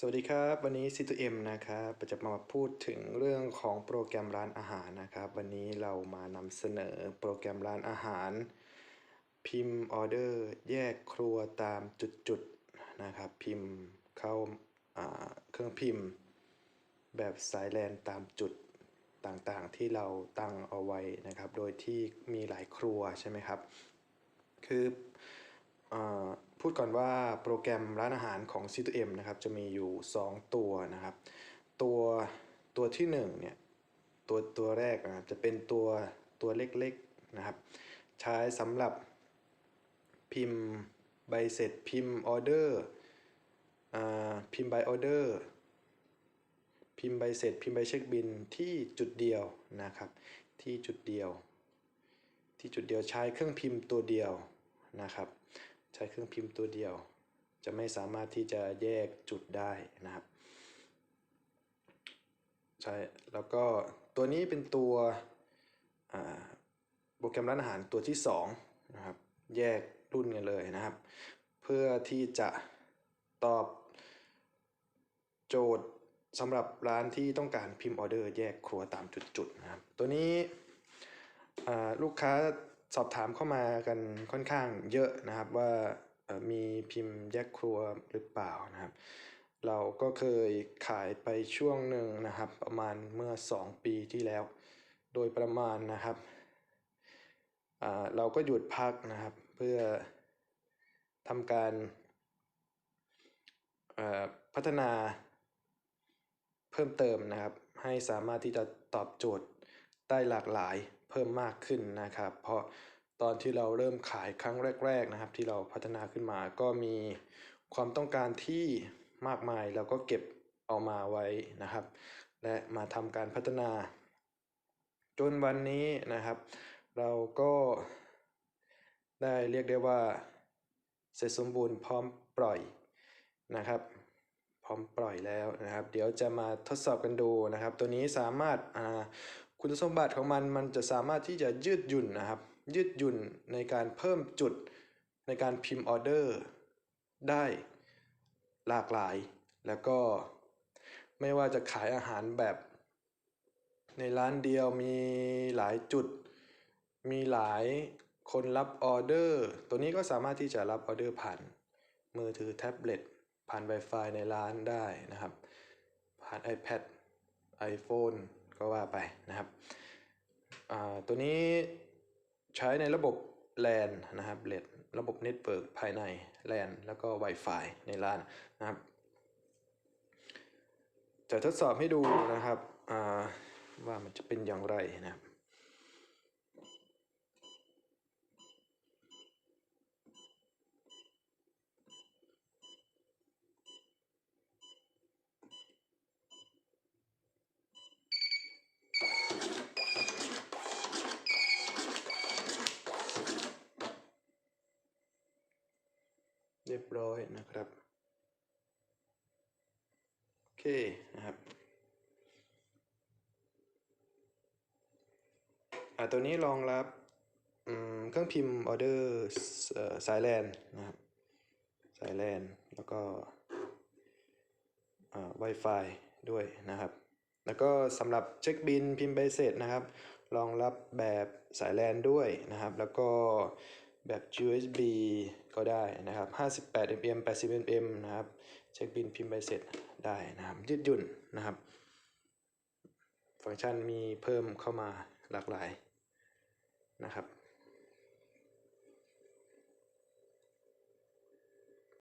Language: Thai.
สวัสดีครับ วันนี้ C2M นะครับจะมาพูดถึงเรื่องของโปรแกรมร้านอาหารนะครับ วันนี้เรามานำเสนอโปรแกรมร้านอาหาร พิมพ์ออเดอร์ แยกครัวตามจุดๆนะครับ พิมพ์เข้าอ่าเครื่องพิมพ์ แบบสายแลนตามจุดต่างๆ ที่เราตั้งเอาไว้นะครับ โดยที่มีหลายครัวใช่ไหมครับ คือ พูดก่อนว่าโปรแกรมร้านอาหารของ C2M นะครับจะมีอยู่ 2 ตัวนะครับ ตัวตัวที่1เนี่ยตัวตัวแรกนะครับจะเป็นตัวตัวเล็กๆนะครับ ใช้สำหรับพิมพ์ใบเสร็จพิมพ์ออเดอร์พิมพ์ใบออเดอร์พิมพ์ใบเสร็จพิมพ์ใบเช็คบินที่จุดเดียวนะครับ ที่จุดเดียว ที่จุดเดียวใช้เครื่องพิมพ์ตัวเดียวนะครับ ใช้เครื่องพิมพ์ตัวเดียว จะไม่สามารถที่จะแยกจุดได้นะครับใช่แล้วก็ตัวนี้เป็นตัวโปรแกรมร้านอาหารตัวที่2นะครับแยกรุ่นกันเลยนะครับ เพื่อที่จะตอบโจทย์สำหรับร้านที่ต้องการพิมพ์ออเดอร์แยกครัวตามจุดๆนะครับ ตัวนี้ลูกค้า สอบถามเข้ามากันค่อนข้างเยอะนะครับว่ามีพิมพ์แยกครัวหรือเปล่านะครับ เราก็เคยขายไปช่วงหนึ่งนะครับ ประมาณเมื่อ 2 ปีที่แล้ว โดยประมาณนะครับเราก็หยุดพักนะครับ เพื่อทำการพัฒนาเพิ่มเติมนะครับ ให้สามารถที่จะตอบโจทย์ได้หลากหลาย พิ่มมากขึ้นนะครับ เพราะตอนที่เราเริ่มขายครั้งแรก ๆนะครับ ที่เราพัฒนาขึ้นมาก็มีความต้องการที่มากมายเราก็เก็บเอามาไว้นะครับ และมาทำการพัฒนา จนวันนี้นะครับ เราก็ได้เรียกได้ว่า เสร็จสมบูรณ์พร้อมปล่อยนะครับ พร้อมปล่อยแล้วนะครับ เดี๋ยวจะมาทดสอบกันดูนะครับ ตัวนี้สามารถ คุณสมบัติของมันมันจะสามารถที่จะยืดหยุ่นนะครับ ยืดหยุ่นในการเพิ่มจุดในการพิมพ์ออเดอร์ได้หลากหลาย แล้วก็ไม่ว่าจะขายอาหารแบบ ในร้านเดียวมีหลายจุด มีหลายคนรับออเดอร์ ตัวนี้ก็สามารถที่จะรับออเดอร์ผ่านมือถือแท็บเล็ตผ่าน Wi-Fi ในร้านได้นะครับ ผ่าน iPad iPhone ก็ว่าไปนะครับอ่าตัวนี้ใช้ในระบบ LAN นะครับเลดระบบเน็ตเวิร์กภายใน LAN แล้วก็ Wi-Fi ในร้านนะครับ จะทดสอบให้ดูนะครับอ่าว่ามันจะเป็นอย่างไรนะครับ เรียบร้อยนะครับ โอเคนะครับ อ่าตัวนี้รองรับเครื่องพิมพ์ออเดอร์สายแลนนะครับสายแลนแล้วก็อ่า Wi-Fi ด้วยนะครับ แล้วก็สำหรับเช็คบินพิมพ์ใบเสร็จนะครับ รองรับแบบสายแลนด้วยนะครับ แล้วก็ แบบ USB ก็ได้นะครับ 58 mm 80 mm นะครับ เช็คบินพิมพ์ใบเสร็จได้นะครับยืดหยุ่นนะครับ ฟังก์ชันมีเพิ่มเข้ามาหลากหลายนะครับ